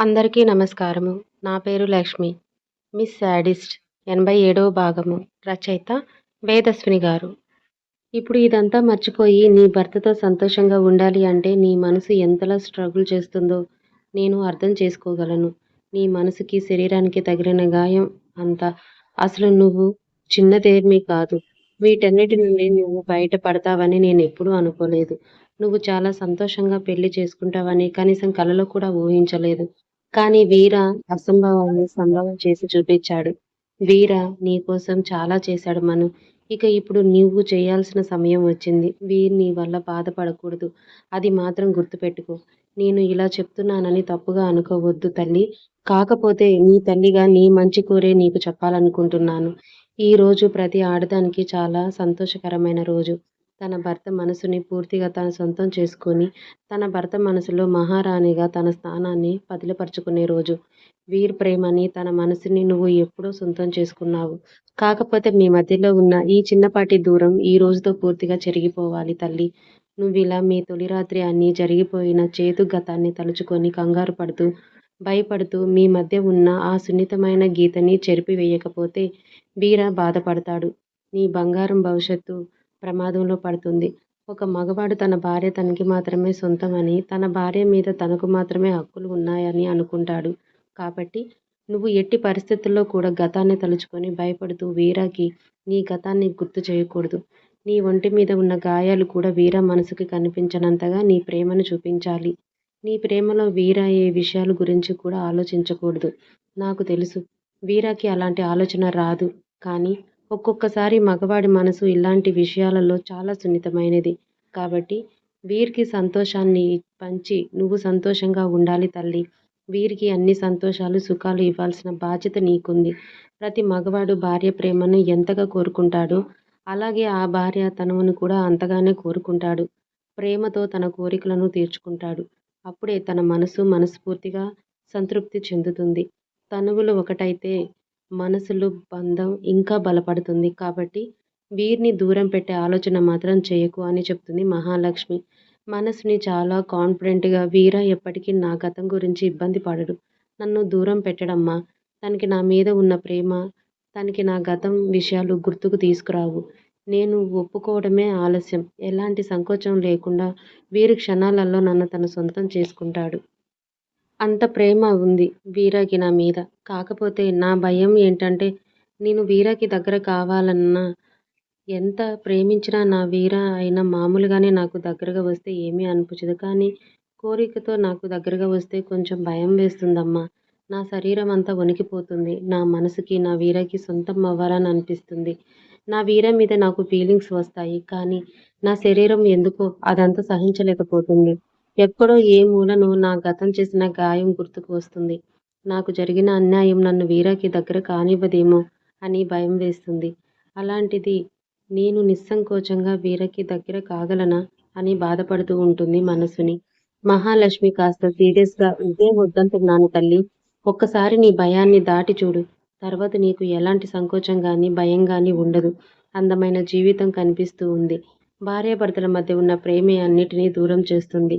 అందరికీ నమస్కారము. నా పేరు లక్ష్మి. మిస్ శాడిస్ట్ ఎనభై ఏడవ భాగము. రచయిత వేదస్విని గారు. ఇప్పుడు ఇదంతా మర్చిపోయి నీ భర్తతో సంతోషంగా ఉండాలి అంటే నీ మనసు ఎంతలా స్ట్రగుల్ చేస్తుందో నేను అర్థం చేసుకోగలను. నీ మనసుకి శరీరానికి తగిలిన గాయం అంతా అసలు నువ్వు చిన్నదేమీ కాదు. వీటన్నిటి నుండి నువ్వు బయటపడతావని నేను ఎప్పుడూ అనుకోలేదు. నువ్వు చాలా సంతోషంగా పెళ్ళి చేసుకుంటావని కనీసం కలలో కూడా ఊహించలేదు. కానీ వీర అసంభవాన్ని సంభవం చేసి చూపించాడు. వీర నీ కోసం చాలా చేశాడు మను. ఇక ఇప్పుడు నువ్వు చేయాల్సిన సమయం వచ్చింది. వీర్ నీ వల్ల బాధపడకూడదు. అది మాత్రం గుర్తుపెట్టుకో. నేను ఇలా చెప్తున్నానని తప్పుగా అనుకోవద్దు తల్లి. కాకపోతే నీ తల్లిగా నీ మంచి కోరే నీకు చెప్పాలనుకుంటున్నాను. ఈ రోజు ప్రతి ఆడదానికి చాలా సంతోషకరమైన రోజు. తన భర్త మనసుని పూర్తిగా తన సొంతం చేసుకొని తన భర్త మనసులో మహారాణిగా తన స్థానాన్ని పదిలపరుచుకునే రోజు. వీర్ ప్రేమని తన మనసుని నువ్వు ఎప్పుడో సొంతం చేసుకున్నావు. కాకపోతే మీ మధ్యలో ఉన్న ఈ చిన్నపాటి దూరం ఈ రోజుతో పూర్తిగా చెరిగిపోవాలి తల్లి. నువ్వు ఇలా మీ తొలి రాత్రి అన్ని జరిగిపోయిన చేతు గతాన్ని తలుచుకొని కంగారు పడుతూ భయపడుతూ మీ మధ్య ఉన్న ఆ సున్నితమైన గీతని చెరిపివేయకపోతే వీర బాధపడతాడు. నీ బంగారం భవిష్యత్తు ప్రమాదంలో పడుతుంది. ఒక మగవాడు తన భార్య తనకి మాత్రమే సొంతమని తన భార్య మీద తనకు మాత్రమే హక్కులు ఉన్నాయని అనుకుంటాడు. కాబట్టి నువ్వు ఎట్టి పరిస్థితుల్లో కూడా గతాన్ని తలుచుకొని భయపడుతూ వీరాకి నీ గతాన్ని గుర్తు చేయకూడదు. నీ ఒంటి మీద ఉన్న గాయాలు కూడా వీరా మనసుకి కనిపించనంతగా నీ ప్రేమను చూపించాలి. నీ ప్రేమలో వీర ఏ విషయాల గురించి కూడా ఆలోచించకూడదు. నాకు తెలుసు వీరాకి అలాంటి ఆలోచన రాదు. కానీ ఒక్కొక్కసారి మగవాడి మనసు ఇలాంటి విషయాలలో చాలా సున్నితమైనది. కాబట్టి వీరికి సంతోషాన్ని పంచి నువ్వు సంతోషంగా ఉండాలి తల్లి. వీరికి అన్ని సంతోషాలు సుఖాలు ఇవ్వాల్సిన బాధ్యత నీకుంది. ప్రతి మగవాడు భార్య ప్రేమను ఎంతగా కోరుకుంటాడో అలాగే ఆ భార్య తనను కూడా అంతగానే కోరుకుంటాడు. ప్రేమతో తన కోరికలను తీర్చుకుంటాడు. అప్పుడే తన మనసు మనస్ఫూర్తిగా సంతృప్తి చెందుతుంది. తనువులు ఒకటైతే మనసులు బంధం ఇంకా బలపడుతుంది కాబట్టి వీరిని దూరం పెట్టే ఆలోచన మాత్రం చేయకు అని చెప్తుంది మహాలక్ష్మి. మనసుని చాలా కాన్ఫిడెంట్గా వీర ఎప్పటికీ నా గతం గురించి ఇబ్బంది పడడు. నన్ను దూరం పెట్టడమ్మా. తనకి నా మీద ఉన్న ప్రేమ తనకి నా గతం విషయాలు గుర్తుకు తీసుకురావు. నేను ఒప్పుకోవడమే ఆలస్యం. ఎలాంటి సంకోచం లేకుండా వీరి క్షణాలలో నన్ను తన సొంతం చేసుకుంటాడు. అంత ప్రేమ ఉంది వీరాకి నా మీద. కాకపోతే నా భయం ఏంటంటే నేను వీరాకి దగ్గర కావాలన్నా ఎంత ప్రేమించినా నా వీర అయినా మామూలుగానే నాకు దగ్గరగా వస్తే ఏమీ అనిపించదు. కానీ కోరికతో నాకు దగ్గరగా వస్తే కొంచెం భయం వేస్తుందమ్మా. నా శరీరం అంతా వణికిపోతుంది. నా మనసుకి నా వీరకి సొంతం అవ్వాలని అనిపిస్తుంది. నా వీర మీద నాకు ఫీలింగ్స్ వస్తాయి. కానీ నా శరీరం ఎందుకో అదంతా సహించలేకపోతుంది. ఎక్కడో ఏ మూలను నా గతం చేసిన గాయం గుర్తుకు వస్తుంది. నాకు జరిగిన అన్యాయం నన్ను వీరాకి దగ్గర కానివ్వదేమో అని భయం వేస్తుంది. అలాంటిది నేను నిస్సంకోచంగా వీరకి దగ్గర కాగలనా అని బాధపడుతూ ఉంటుంది మనసుని. మహాలక్ష్మి కాస్త సీరియస్గా ఇదే వద్దంటున్నాను తల్లి. ఒక్కసారి నీ భయాన్ని దాటి చూడు. తర్వాత నీకు ఎలాంటి సంకోచం కానీ భయం కానీ ఉండదు. అందమైన జీవితం కనిపిస్తూ ఉంది. భార్యాభర్తల మధ్య ఉన్న ప్రేమే అన్నిటినీ దూరం చేస్తుంది.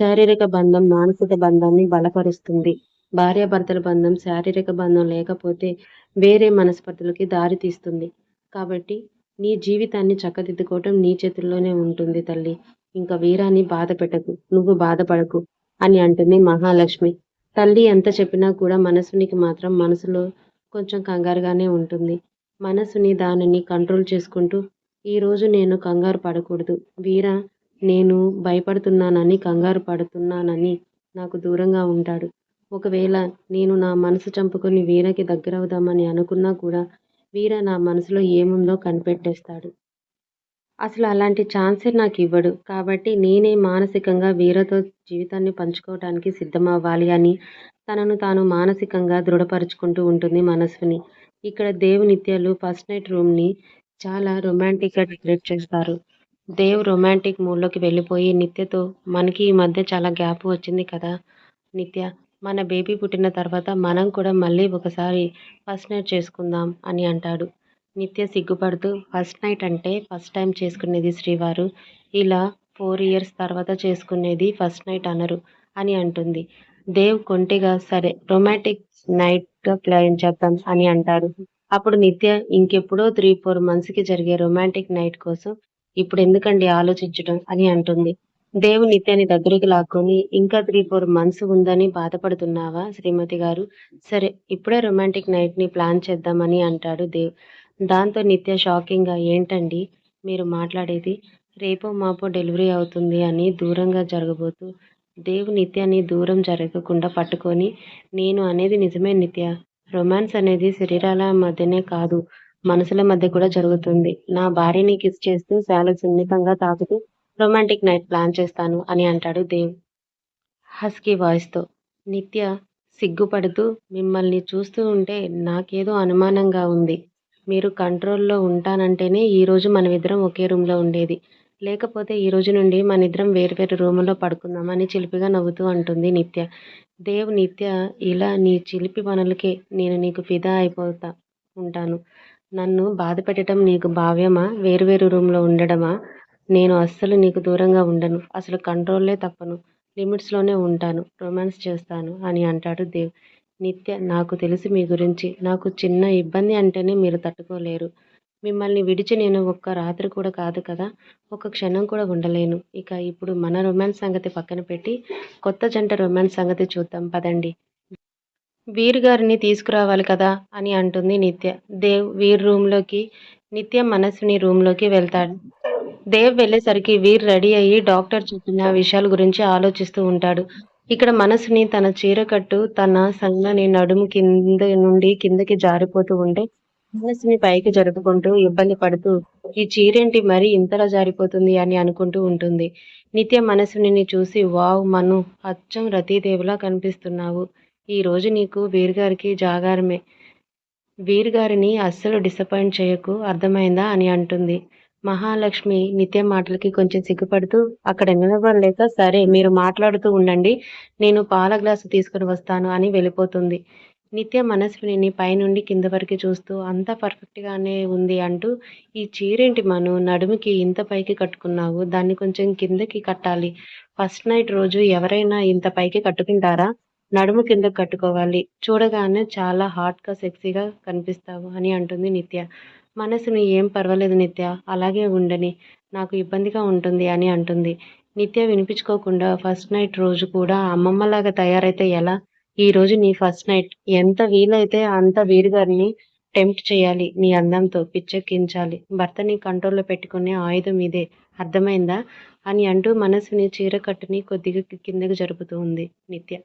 శారీరక బంధం మానసిక బంధాన్ని బలపరుస్తుంది. భార్యాభర్తల బంధం శారీరక బంధం లేకపోతే వేరే మనస్పర్ధలకి దారి తీస్తుంది. కాబట్టి నీ జీవితాన్ని చక్కదిద్దుకోవటం నీ చేతుల్లోనే ఉంటుంది తల్లి. ఇంకా వీరాన్ని బాధ పెట్టకు నువ్వు బాధపడకు అని అంటుంది మహాలక్ష్మి. తల్లి ఎంత చెప్పినా కూడా మనసునికి మాత్రం మనసులో కొంచెం కంగారుగానే ఉంటుంది. మనసుని దానిని కంట్రోల్ చేసుకుంటూ ఈరోజు నేను కంగారు పడకూడదు. వీర నేను భయపడుతున్నానని కంగారు పడుతున్నానని నాకు దూరంగా ఉంటాడు. ఒకవేళ నేను నా మనసు చంపుకొని వీరకి దగ్గరవుదామని అనుకున్నా కూడా వీర నా మనసులో ఏముందో కనిపెట్టేస్తాడు. అసలు అలాంటి ఛాన్సే నాకు ఇవ్వడు. కాబట్టి నేనే మానసికంగా వీరతో జీవితాన్ని పంచుకోవడానికి సిద్ధమవ్వాలి అని తనను తాను మానసికంగా దృఢపరుచుకుంటూ ఉంటుంది మనసుని ఇక్కడ దేవ్ నిత్యాలు ఫస్ట్ నైట్ రూమ్ని చాలా రొమాంటిక్గా డెకరేట్ చేస్తారు. దేవ్ రొమాంటిక్ మూడ్లోకి వెళ్ళిపోయి నిత్యతో మనకి ఈ మధ్య చాలా గ్యాప్ వచ్చింది కదా? నిత్య మన బేబీ పుట్టిన తర్వాత మనం కూడా మళ్ళీ ఒకసారి ఫస్ట్ నైట్ చేసుకుందాం అని అంటాడు. నిత్య సిగ్గుపడుతూ ఫస్ట్ నైట్ అంటే ఫస్ట్ టైం చేసుకునేది శ్రీవారు. ఇలా ఫోర్ ఇయర్స్ తర్వాత చేసుకునేది ఫస్ట్ నైట్ అనరు అని అంటుంది. దేవ్ కొంటిగా సరే రొమాంటిక్ నైట్గా ప్లాన్ చేద్దాం అని అంటాడు. అప్పుడు నిత్య ఇంకెప్పుడో త్రీ ఫోర్ మంత్స్కి జరిగే రొమాంటిక్ నైట్ కోసం ఇప్పుడు ఎందుకండి ఆలోచించడం అని అంటుంది. దేవు నిత్యాన్ని దగ్గరికి లాక్కొని ఇంకా త్రీ ఫోర్ మంత్స్ ఉందని బాధపడుతున్నావా శ్రీమతి గారు? సరే ఇప్పుడే రొమాంటిక్ నైట్ని ప్లాన్ చేద్దామని అంటాడు దేవ్. దాంతో నిత్య షాకింగ్గా ఏంటండి మీరు మాట్లాడేది? రేపో మాపో డెలివరీ అవుతుంది అని దూరంగా జరగబోతూ దేవు నిత్యాన్ని దూరం జరగకుండా పట్టుకొని నేను అనేది నిజమే నిత్య. రొమాన్స్ అనేది శరీరాల మధ్యనే కాదు. మనసుల మధ్య కూడా జరుగుతుంది. నా భార్యని కిస్ చేస్తూ చాలా సున్నితంగా తాకుతూ రొమాంటిక్ నైట్ ప్లాన్ చేస్తాను అని అంటాడు దేవ్. హస్కీ వాయిస్తో. నిత్య సిగ్గుపడుతూ మిమ్మల్ని చూస్తూ ఉంటే నాకేదో అనుమానంగా ఉంది. మీరు కంట్రోల్లో ఉంటానంటేనే ఈరోజు మనమిద్దరం ఒకే రూమ్లో ఉండేది. లేకపోతే ఈ రోజు నుండి మన ఇద్దరం వేరువేరు రూముల్లో పడుకుందామని చిలిపిగా నవ్వుతూ అంటుంది నిత్య. దేవ్ నిత్య ఇలా నీ చిలిపి పనులకే నేను నీకు ఫిదా అయిపోతా ఉంటాను. నన్ను బాధ పెట్టడం నీకు భావ్యమా? వేరువేరు రూమ్లో ఉండడమా? నేను అస్సలు నీకు దూరంగా ఉండను. అసలు కంట్రోల్లే తప్పను. లిమిట్స్లోనే ఉంటాను. రొమాన్స్ చేస్తాను అని అంటాడు దేవ్. నిత్య నాకు తెలుసు మీ గురించి. నాకు చిన్న ఇబ్బంది అంటేనే మీరు తట్టుకోలేరు. మిమ్మల్ని విడిచి నేను ఒక్క రాత్రి కూడా కాదు కదా? ఒక క్షణం కూడా ఉండలేను. ఇక ఇప్పుడు మన రొమాన్స్ సంగతి పక్కన పెట్టి కొత్త జంట రొమాన్స్ సంగతి చూద్దాం. పదండి. వీర్ గారిని తీసుకురావాలి కదా అని అంటుంది నిత్య. దేవ్ వీర్ రూమ్లోకి నిత్య మనస్సుని రూమ్లోకి వెళ్తాడు. దేవ్ వెళ్ళేసరికి వీర్ రెడీ అయ్యి డాక్టర్ చెప్పిన విషయాల గురించి ఆలోచిస్తూ ఉంటాడు. ఇక్కడ మనసుని తన చీరకట్టు తన సంగని నడుము కింద నుండి కిందకి జారిపోతూ ఉంటే మనసుని పైకి జరుపుకుంటూ ఇబ్బంది పడుతూ ఈ చీరేంటి మరి ఇంతలా జారిపోతుంది అని అనుకుంటూ ఉంటుంది. నిత్య మనసుని చూసి వావ్ మను అచ్చం రతీదేవిలా కనిపిస్తున్నావు. ఈరోజు నీకు వీరుగారికి జాగారమే. వీరుగారిని అస్సలు డిసప్పాయింట్ చేయకు అర్థమైందా అని అంటుంది. మహాలక్ష్మి నిత్య మాటలకి కొంచెం సిగ్గుపడుతూ అక్కడ నిలబడలేక సరే మీరు మాట్లాడుతూ ఉండండి నేను పాల గ్లాసు తీసుకుని వస్తాను అని వెళ్ళిపోతుంది. నిత్య మనస్విని పైనుండి కింద వరకు చూస్తూ అంత పర్ఫెక్ట్గానే ఉంది అంటూ ఈ చీరేంటి మను నడుముకి ఇంత పైకి కట్టుకున్నావు దాన్ని కొంచెం కిందకి కట్టాలి. ఫస్ట్ నైట్ రోజు ఎవరైనా ఇంత పైకి కట్టుకుంటారా? నడుము కింద కట్టుకోవాలి. చూడగానే చాలా హాట్గా సెక్సీగా కనిపిస్తావు అని అంటుంది నిత్య. మనసుని ఏం పర్వాలేదు నిత్య. అలాగే ఉండని. నాకు ఇబ్బందిగా ఉంటుంది అని అంటుంది. నిత్య వినిపించుకోకుండా ఫస్ట్ నైట్ రోజు కూడా అమ్మమ్మలాగా తయారైతే ఎలా? ఈ రోజు నీ ఫస్ట్ నైట్ ఎంత వీలైతే అంత వీరుగారిని టెంప్ట్ చేయాలి నీ అందంతో పిచ్చెక్కించాలి. భర్తని కంట్రోల్లో పెట్టుకునే ఆయుధం ఇదే. అర్థమైందా? అని అంటూ మనసుని చీరకట్టుని కొద్దిగా కిందకి జరుపుతూ ఉంది నిత్య.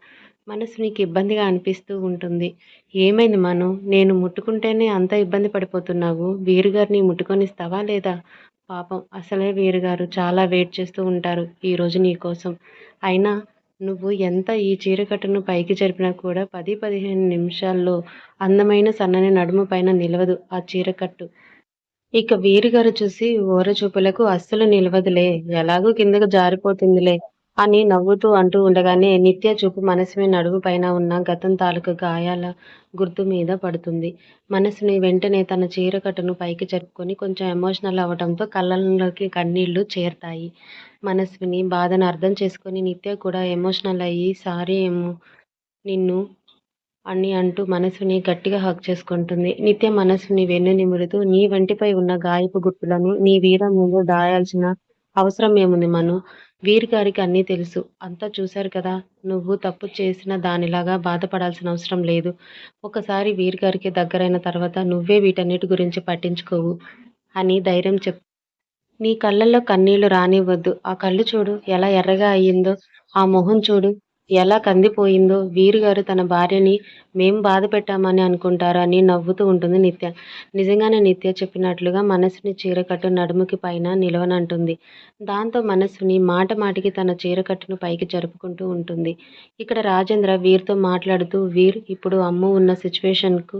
మనసు నీకు ఇబ్బందిగా అనిపిస్తూ ఉంటుంది. ఏమైంది మను? నేను ముట్టుకుంటేనే అంత ఇబ్బంది పడిపోతున్నావు? వీరుగారిని ముట్టుకొనిస్తావా లేదా? పాపం అసలే వీరుగారు చాలా వెయిట్ చేస్తూ ఉంటారు ఈరోజు నీ కోసం. అయినా నువ్వు ఎంత ఈ చీరకట్టును పైకి జరిపినా కూడా పది పదిహేను నిమిషాల్లో అందమైన సన్నని నడుము పైన నిలవదు ఆ చీరకట్టు ఇక వీరుగారు చూసి ఓరచూపులకు అస్సలు నిలవదులే ఎలాగూ కిందకు జారిపోతుందిలే అని నవ్వుతూ అంటూ ఉండగానే నిత్య చూపు మనసుమే నడుము పైన ఉన్న గతం తాలూకు గాయాల గుర్తు మీద పడుతుంది. మనసుని వెంటనే తన చీరకట్టును పైకి జరుపుకొని కొంచెం ఎమోషనల్ అవ్వడంతో కళ్ళల్లోకి కన్నీళ్ళు చేరుతాయి. మనస్విని బాధను అర్థం చేసుకొని నిత్య కూడా ఎమోషనల్ అయ్యి సారీ ఏమో నిన్ను అని అంటూ మనసుని గట్టిగా హక్ చేసుకుంటుంది. నిత్య మనసుని వెన్ను నిమురుతూ నీ వంటిపై ఉన్న గాయపు గుట్టులను నీ వీరం ముందు దాయాల్సిన అవసరం ఏముంది మను? వీరి గారికి అన్నీ తెలుసు. అంతా చూశారు కదా నువ్వు తప్పు చేసిన దానిలాగా బాధపడాల్సిన అవసరం లేదు. ఒకసారి వీరి గారికి దగ్గరైన తర్వాత నువ్వే వీటన్నిటి గురించి పట్టించుకోవు అని ధైర్యం చెప్ నీ కళ్ళల్లో కన్నీళ్ళు రానివ్వద్దు. ఆ కళ్ళు చూడు ఎలా ఎర్రగా అయ్యిందో. ఆ మొహం చూడు ఎలా కందిపోయిందో. వీరుగారు తన భార్యని మేం బాధ పెట్టామని అనుకుంటారు అని నవ్వుతూ ఉంటుంది నిత్య. నిజంగానే నిత్య చెప్పినట్లుగా మనసుని చీరకట్టు నడుముకి పైన నిలవనంటుంది. దాంతో మనసుని మాట మాటికి తన చీరకట్టును పైకి జరుపుకుంటూ ఉంటుంది. ఇక్కడ రాజేంద్ర వీర్తో మాట్లాడుతూ వీర్ ఇప్పుడు అమ్ము ఉన్న సిచ్యువేషన్కు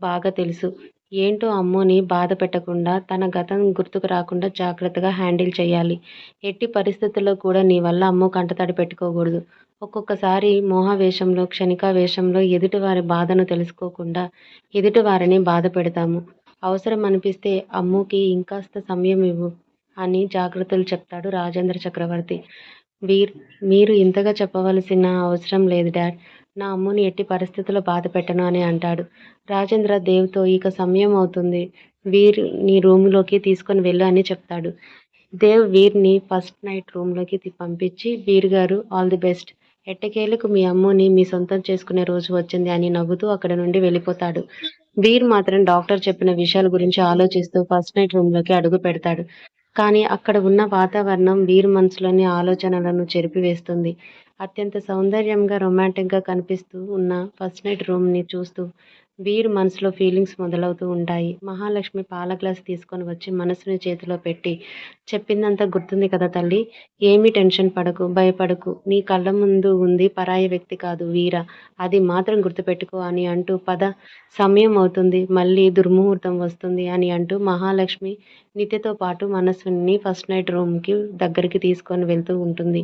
బాగా తెలుసు. ఏంటో అమ్మోని బాధ పెట్టకుండా తన గతం గుర్తుకు రాకుండా జాగ్రత్తగా హ్యాండిల్ చేయాలి ఎట్టి పరిస్థితుల్లో కూడా నీ వల్ల అమ్మో కంటతడి పెట్టుకోకూడదు. ఒక్కొక్కసారి మోహవేషంలో క్షణికావేశంలో ఎదుటివారి బాధను తెలుసుకోకుండా ఎదుటివారిని బాధ పెడతాము. అవసరం అనిపిస్తే అమ్ముకి ఇంకాస్త సమయం ఇవ్వు అని జాగ్రత్తలు చెప్తాడు రాజేంద్ర చక్రవర్తి. వీర్ మీరు ఇంతగా చెప్పవలసిన అవసరం లేదు డాడ్. నా అమ్ముని ఎట్టి పరిస్థితుల్లో బాధ పెట్టను అని అంటాడు. రాజేంద్ర దేవ్తో ఇక సమయం అవుతుంది. వీర్ నీ రూమ్లోకి తీసుకొని వెళ్ళు అని చెప్తాడు. దేవ్ వీర్ని ఫస్ట్ నైట్ రూమ్లోకి పంపించి వీర్ గారు ఆల్ ది బెస్ట్. ఎట్టకేలకు మీ అమ్ముని మీ సొంతం చేసుకునే రోజు వచ్చింది అని నవ్వుతూ అక్కడ నుండి వెళ్ళిపోతాడు. వీర్ మాత్రం డాక్టర్ చెప్పిన విషయాల గురించి ఆలోచిస్తూ ఫస్ట్ నైట్ రూమ్లోకి అడుగు పెడతాడు. కానీ అక్కడ ఉన్న వాతావరణం వీర్ మనసులోని ఆలోచనలను చెరిపివేస్తుంది. అత్యంత సౌందర్యంగా రొమాంటిక్గా కనిపిస్తూ ఉన్న ఫస్ట్ నైట్ రూమ్ని చూస్తూ వీర్ మనసులో ఫీలింగ్స్ మొదలవుతూ ఉంటాయి. మహాలక్ష్మి పాల గ్లాస్ తీసుకొని వచ్చి మనసుని చేతిలో పెట్టి చెప్పిందంతా గుర్తుంది కదా తల్లి ఏమీ టెన్షన్ పడకు భయపడకు నీ కళ్ళ ముందు ఉంది పరాయి వ్యక్తి కాదు వీర అది మాత్రం గుర్తుపెట్టుకో అని అంటూ పద సమయం అవుతుంది మళ్ళీ దుర్ముహూర్తం వస్తుంది అని అంటూ మహాలక్ష్మి నిత్యతో పాటు మనసుని ఫస్ట్ నైట్ రూమ్కి దగ్గరికి తీసుకొని వెళ్తూ ఉంటుంది.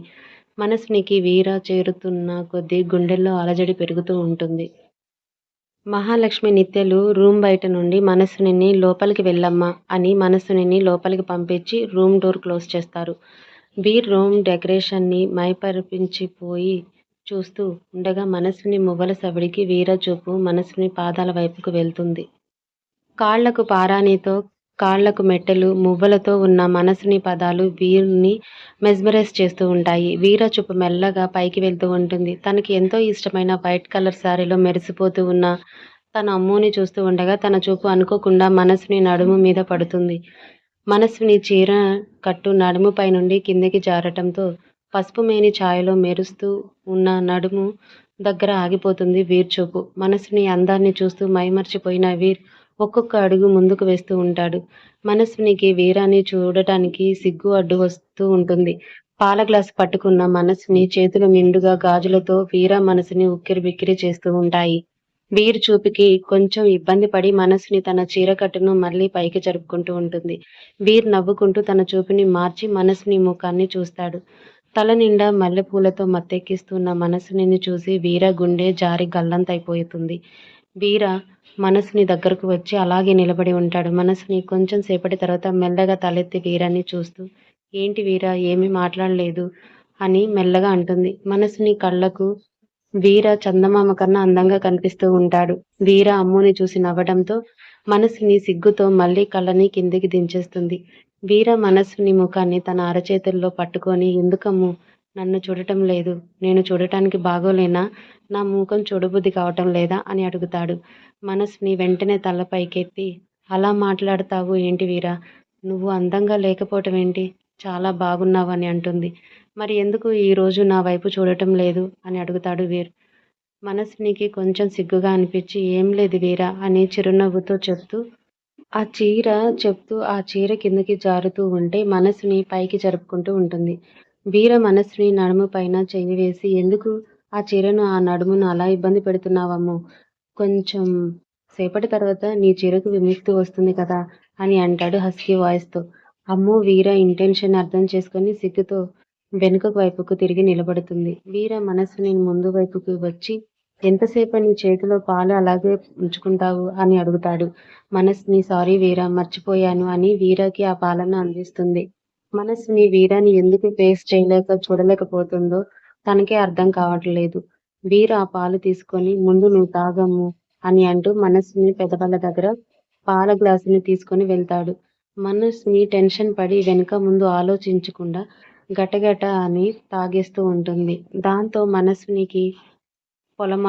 మనసునికి వీర చేరుతున్న కొద్దీ గుండెల్లో అలజడి పెరుగుతూ ఉంటుంది. మహాలక్ష్మి నిత్యలు రూమ్ బయట నుండి మనసుని లోపలికి వెళ్ళమ్మా అని మనసుని లోపలికి పంపించి రూమ్ డోర్ క్లోజ్ చేస్తారు. వీర్ రూమ్ డెకరేషన్ని మైపరిపించిపోయి చూస్తూ ఉండగా మనసుని మువ్వల సవిడికి వీర చూపు మనసుని పాదాల వైపుకు వెళ్తుంది. కాళ్ళకు పారాణితో కాళ్ళకు మెట్టెలు మువ్వలతో ఉన్న మనసుని పదాలు వీరుని మెస్మరైజ్ చేస్తూ ఉంటాయి. వీర చూపు మెల్లగా పైకి వెళ్తూ ఉంటుంది. తనకి ఎంతో ఇష్టమైన వైట్ కలర్ శారీలో మెరిసిపోతూ ఉన్న తన అమ్ముని చూస్తూ ఉండగా తన చూపు అనుకోకుండా మనసుని నడుము మీద పడుతుంది. మనసుని చీర కట్టు నడుముపై నుండి కిందకి జారటంతో పసుపు మేని ఛాయలో మెరుస్తూ ఉన్న నడుము దగ్గర ఆగిపోతుంది వీర్ చూపు. మనసుని అందాన్ని చూస్తూ మైమర్చిపోయిన వీర్ ఒక్కొక్క అడుగు ముందుకు వేస్తూ ఉంటాడు. మనస్వినికి వీరాన్ని చూడటానికి సిగ్గు అడ్డు వస్తూ ఉంటుంది. పాల గ్లాస్ పట్టుకున్న మనసుని చేతులు నిండుగా గాజులతో వీర మనసుని ఉక్కిరి బిక్కిరి చేస్తూ ఉంటాయి. వీర్ చూపుకి కొంచెం ఇబ్బంది పడి మనసుని తన చీరకట్టును మళ్ళీ పైకి జరుపుకుంటూ ఉంటుంది. వీర్ నవ్వుకుంటూ తన చూపుని మార్చి మనసుని ముఖాన్ని చూస్తాడు. తల నిండా మల్లెపూలతో మత్తెక్కిస్తున్న మనసుని చూసి వీర గుండె జారి గల్లంతైపోతుంది. వీర మనసుని దగ్గరకు వచ్చి అలాగే నిలబడి ఉంటాడు. మనసుని కొంచెం సేపటి తర్వాత మెల్లగా తలెత్తి వీరాన్ని చూస్తూ ఏంటి వీర ఏమీ మాట్లాడలేదు అని మెల్లగా అంటుంది. మనసుని కళ్ళకు వీర చందమామ కన్నా అందంగా కనిపిస్తూ ఉంటాడు. వీర అమ్ముని చూసి నవ్వడంతో మనసుని సిగ్గుతో మళ్ళీ కళ్ళని కిందికి దించేస్తుంది. వీర మనసుని ముఖాన్ని తన అరచేతుల్లో పట్టుకొని ఎందుకమ్ము నన్ను చూడటం లేదు. నేను చూడటానికి బాగోలేనా? నా మూకం చూడబుద్ధి కావటం లేదా? అని అడుగుతాడు. మనస్ని వెంటనే తల పైకెత్తి అలా మాట్లాడతావు ఏంటి వీరా? నువ్వు అందంగా లేకపోవటం ఏంటి? చాలా బాగున్నావు అని అంటుంది. మరి ఎందుకు ఈరోజు నా వైపు చూడటం లేదు? అని అడుగుతాడు వీర్. మనస్వినికి కొంచెం సిగ్గుగా అనిపించి ఏం లేదు వీరా అని చిరునవ్వుతో చెప్తూ ఆ చీర చెప్తూ ఆ చీర కిందకి జారుతూ ఉంటే మనసుని పైకి జరుపుకుంటూ ఉంటుంది. వీర మనస్సుని నడుము పైన చెయ్యి వేసి ఎందుకు ఆ చీరను ఆ నడుమును అలా ఇబ్బంది పెడుతున్నావమ్మో? కొంచెం సేపటి తర్వాత నీ చీరకు విముక్తి వస్తుంది కదా అని అంటాడు హస్కీ వాయిస్తో. అమ్మో వీర ఇంటెన్షన్ అర్థం చేసుకొని సిగ్గుతో వెనుక వైపుకు తిరిగి నిలబడుతుంది. వీర మనసుని ముందు వైపుకు వచ్చి ఎంతసేపు నీ చేతిలో పాలు అలాగే ఉంచుకుంటావు? అని అడుగుతాడు. మనస్సుని సారీ వీర మర్చిపోయాను అని వీరకి ఆ పాలను అందిస్తుంది. మనసుని వీరాని ఎందుకు ఫేస్ చేయలేక చూడలేకపోతుందో తనకే అర్థం కావట్లేదు. వీర ఆ పాలు తీసుకొని ముందు నువ్వు తాగము అని అంటూ మనస్సుని పెదవాళ్ళ దగ్గర పాల గ్లాసుని తీసుకొని వెళ్తాడు. మనస్సుని టెన్షన్ పడి వెనుక ముందు ఆలోచించకుండా గటగట అని తాగేస్తూ ఉంటుంది. దాంతో మనస్సునికి పొలం